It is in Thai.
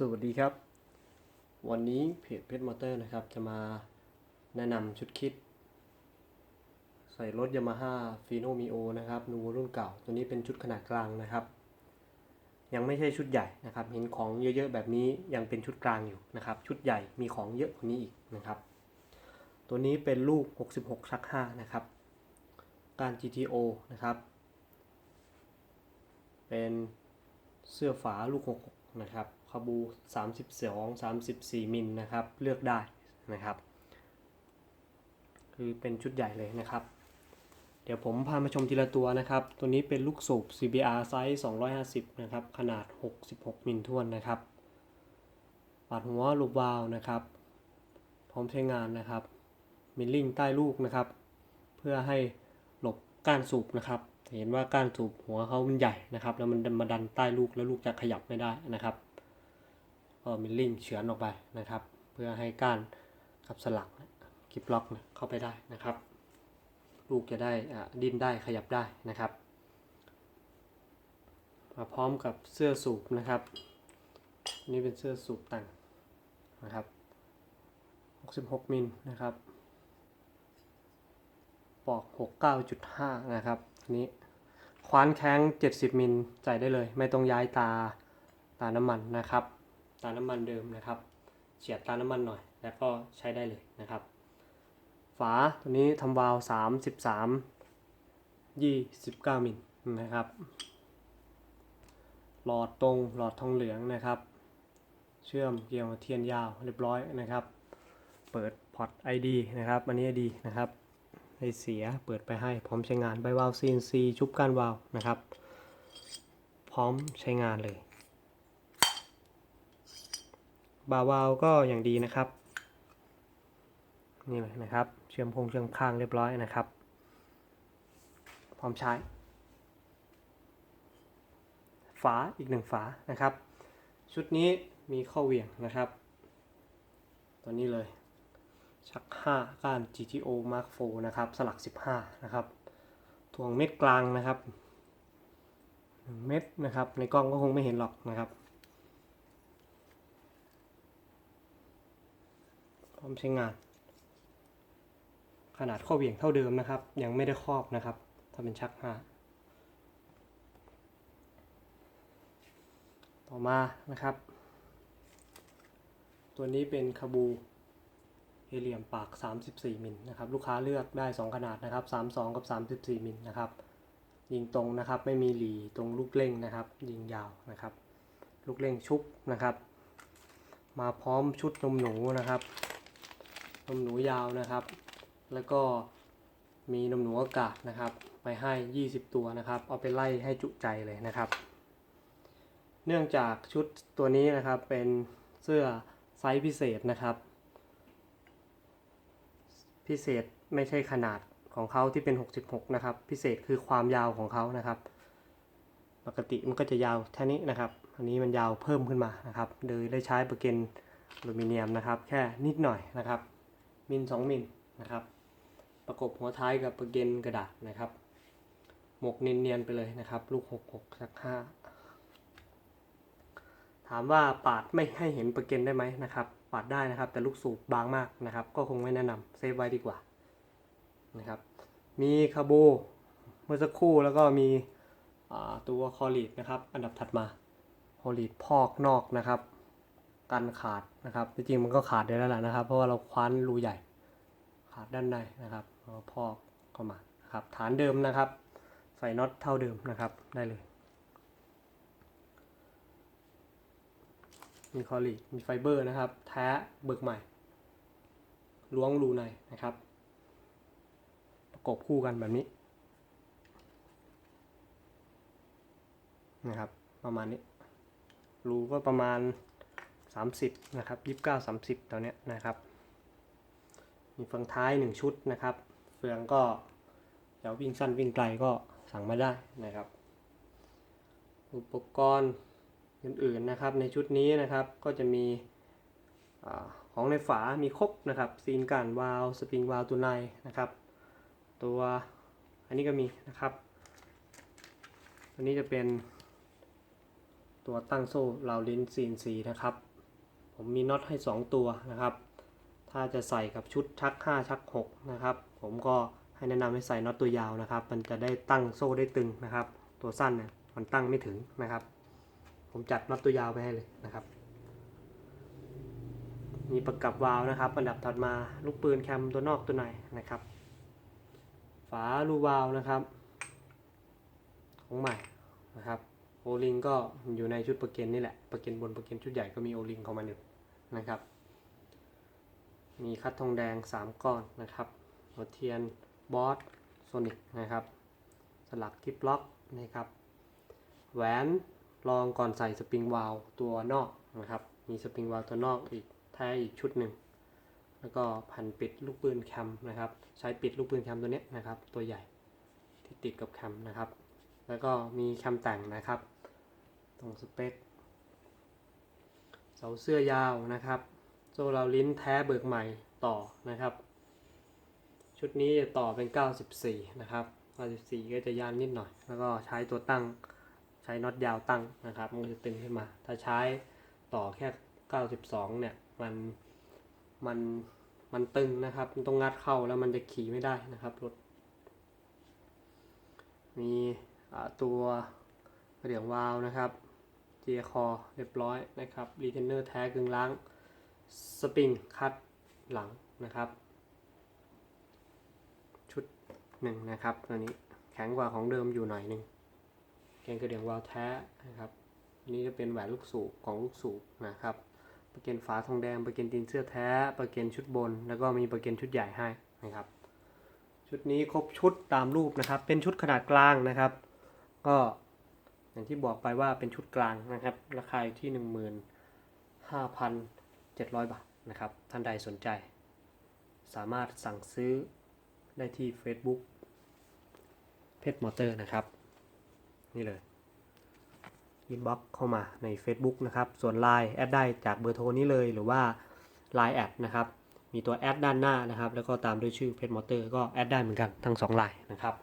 สวัสดีครับ วันนี้เพจเพชรมอเตอร์นะครับ จะมาแนะนำชุดคิด ใส่รถยามาฮ่าฟีโนมิโอนะครับนูรุ่นเก่า ตัวนี้เป็นชุดขนาดกลางนะครับ ยังไม่ใช่ชุดใหญ่นะครับ เห็นของเยอะๆแบบนี้ยังเป็นชุดกลางอยู่นะครับ ชุดใหญ่มีของเยอะกว่านี้อีกนะครับ ตัวนี้เป็นลูก 66ชัก5นะครับ การ GTO นะครับ เป็นเสื้อฝาลูก 66 นะครับาบู 32 34 มิลนะครับ เลือกได้นะครับ คือเป็นชุดใหญ่เลยนะครับ เดี๋ยวผมพามาชมทีละตัวนะครับ ตัวนี้เป็นลูกสูบ CBR ไซส์ 250 นะครับ ขนาด 66 มิลท่วนนะครับ ปัดหัวลูกวาล์วนะครับ พร้อมใช้งานนะครับ มิลลิ่งใต้ลูกนะครับ เพื่อให้หลบก้านสูบนะครับเห็นว่าก้านสูบหัวเขามันใหญ่นะครับ แล้วมันมาดันใต้ลูกแล้วลูกจะขยับไม่ได้นะครับ มิลลิ่งเฉือนออกไปนะครับ เพื่อให้ก้านกับสลักคลิปล็อกเข้าไปได้นะครับ ลูกจะได้ดิ้นได้ขยับได้นะครับ มาพร้อมกับเสื้อสูบนะครับ นี่เป็นเสื้อสูบต่งนะครับ 66 มิลนะครับ ปอก 69.5 นะครับอันนี้คว้านแข้ง 70 มิลใส่ได้เลย ไม่ต้องย้ายตาตาน้ำมันนะครับ ตาน้ำมันเดิมนะครับเฉียดตาน้ำมันหน่อย แล้วก็ใช้ได้เลยนะครับ ฝาตัวนี้ทำวาล์ว33 29มิลนะครับ หลอดตรงหลอดทองเหลืองนะครับ เชื่อมเกี่ยวเทียนยาวเรียบร้อยนะครับ เปิดพอร์ต ID นะครับ อันนี้ ID นะครับให้เสียเปิดไปให้พร้อมใช้งานใบวาล์ว CNC ชุบกานวาล์วนะครับ พร้อมใช้งานเลย บาวาวก็อย่างดีนะครับ นี่เลยนะครับ เชื่อมคงเชื่อมข้างเรียบร้อยนะครับ พร้อมใช้ ฝาอีกหนึ่งฝานะครับ ชุดนี้มีข้อเหวี่ยงนะครับ ตัวนี้เลย ชัก 5 ก้าน GTO Mark IV นะครับ สลัก 15 นะครับถ่วงเม็ดกลางนะครับ 1 เม็ดนะครับ ในกล้องก็คงไม่เห็นหรอกนะครับ พร้อมใช้งาน ขนาดข้อเหวี่ยงเท่าเดิมนะครับ ยังไม่ได้ครอบนะครับ ถ้าเป็นชัก5ต่อมานะครับ ตัวนี้เป็นคาบูเฮเลียมปาก 34 มิลนะครับลูกค้าเลือกได้ 2 ขนาดนะครับ 32 กับ 34 มิลนะครับ ยิงตรงนะครับไม่มีหลีตรงลูกเล่งนะครับ ยิงยาวนะครับ ลูกเล่งชุบนะครับ มาพร้อมชุดนมหนูนะครับ นมหนูยาวนะครับ แล้วก็มีนมหนูอากาศนะครับ ไปให้ 20 ตัวนะครับ เอาไปไล่ให้จุใจเลยนะครับ เนื่องจากชุดตัวนี้นะครับเป็นเสื้อไซส์พิเศษนะครับ พิเศษไม่ใช่ขนาดของเขาที่เป็น 66 นะครับ พิเศษคือความยาวของเขานะครับ ปกติมันก็จะยาวแค่นี้นะครับ อันนี้มันยาวเพิ่มขึ้นมานะครับ โดยได้ใช้ประเกนอลูมิเนียมนะครับ แค่นิดหน่อยนะครับ มิล2มิลนะครับ ประกบหัวท้ายกับประเกนกระดาษนะครับ หมกเนียนๆไปเลยนะครับ ลูก66สัก5ถามว่าปาดไม่ให้เห็นประเกนได้ไหมนะครับ ปาดได้นะครับ แต่ลูกสูบบางมากนะครับ ก็คงไม่แนะนำเซฟไว้ดีกว่านะครับ มีคาโบเมื่อสักครู่แล้วก็มีตัวคอลีดนะครับ อันดับถัดมาคอลีดพอกนอกนะครับ กันขาดนะครับจริงๆมันก็ขาดได้แล้วแหละนะครับ เพราะว่าเราคว้านรูใหญ่ ขาดด้านในนะครับพอกเข้ามาครับฐานเดิมนะครับ ใส่น็อตเท่าเดิมนะครับได้เลย มีคอลีมีไฟเบอร์นะครับ แท้เบิกใหม่ ล้วงรูในนะครับ ประกบคู่กันแบบนี้นะครับ ประมาณนี้รูก็ประมาณ 30นะครับ29 30 ตัวเนี้ยนะครับมีเฟืองท้าย 1 ชุดนะครับ เฟืองก็เดี๋ยววิ่งสั้นวิ่งไกลก็สั่งมาได้นะครับ อุปกรณ์อื่นๆนะครับในชุดนี้นะครับก็จะมีอของในฝามีครบนะครับซีนกันวาลสปริงวาลตัวในนะครับ ตัวอันนี้ก็มีนะครับอันนี้จะเป็นตัวตั้งโซ่ราวลิ้น CNC นะครับ ผมมีน็อตให้ 2 ตัวนะครับ ถ้าจะใส่กับชุดชัก 5 ชัก 6 นะครับ ผมก็ให้แนะนำให้ใส่น็อตตัวยาวนะครับ มันจะได้ตั้งโซ่ได้ตึงนะครับ ตัวสั้นเนี่ยมันตั้งไม่ถึงนะครับ ผมจัดน็อตตัวยาวไปให้เลยนะครับ มีประกับวาล์วนะครับ อันดับถัดมาลูกปืนแคมตัวนอกตัวในนะครับ ฝาลูวาล์วนะครับ ของใหม่นะครับโอลิงก็อยู่ในชุดประเกนนี่แหละ ประเกนบนประเกนชุดใหญ่ก็มีโอลิงของมันอยู่ นะครับ มีคัดทองแดง 3 ก้อนนะครับ หัวเทียนบอสโซนิกนะครับ สลักทิปล็อกนะครับ แหวนรองก่อนใส่สปริงวาลตัวนอกนะครับ มีสปริงวาลตัวนอกอีกแท้อีกชุดหนึ่ง แล้วก็แผ่นปิดลูกปืนแคมนะครับ ใช้ปิดลูกปืนแคมตัวเนี้ยนะครับ ตัวใหญ่ที่ติดกับแคมนะครับ แล้วก็มีแคมแต่งนะครับ ตรงสเปค เสาเสื้อยาวนะครับ โซ่ราลิ้นแท้เบิกใหม่ต่อนะครับ ชุดนี้จะต่อเป็น 94 นะครับ 94 ก็จะยานนิดหน่อย แล้วก็ใช้ตัวตั้งใช้น็อตยาวตั้งนะครับมันจะตึงขึ้นมา ถ้าใช้ต่อแค่ 92 เนี่ยมันมันมันตึงนะครับมันต้องงัดเข้าแล้วมันจะขี่ไม่ได้นะครับรถมีตัวเหลียงวาล์วนะครับ เจียคอเรียบร้อยนะครับรีเทนเนอร์แท้กึ่งล้างสปริงคัดหลังนะครับ ชุดหนึ่งนะครับตัวนี้แข็งกว่าของเดิมอยู่หน่อยหนึ่งแกนกระเดียงวาวแท้นะครับนนี้จะเป็นแหวนลูกสูบของลูกสูบนะครับประเกนฝาทองแดงประเกนตีนเสื้อแท้ประเกนชุดบน แล้วก็มีประเกนชุดใหญ่ให้นะครับ ชุดนี้ครบชุดตามรูปนะครับ เป็นชุดขนาดกลางนะครับ ก็ อย่างที่บอกไปว่าเป็นชุดกลางนะครับ ราคาอยู่ที่ 15,700 บาทนะครับ ท่านใดสนใจ สามารถสั่งซื้อได้ที่ Facebook เพชรมอเตอร์นะครับ นี่เลยอินบ็อกเข้ามาใน Facebook นะครับ ส่วน Line แอดได้จากเบอร์โทรนี้เลยหรือว่า Line แอดนะครับ มีตัวแอดด้านหน้านะครับ แล้วก็ตามด้วยชื่อเพชรมอเตอร์ก็แอดได้เหมือนกันทั้ง2 Line นะครับ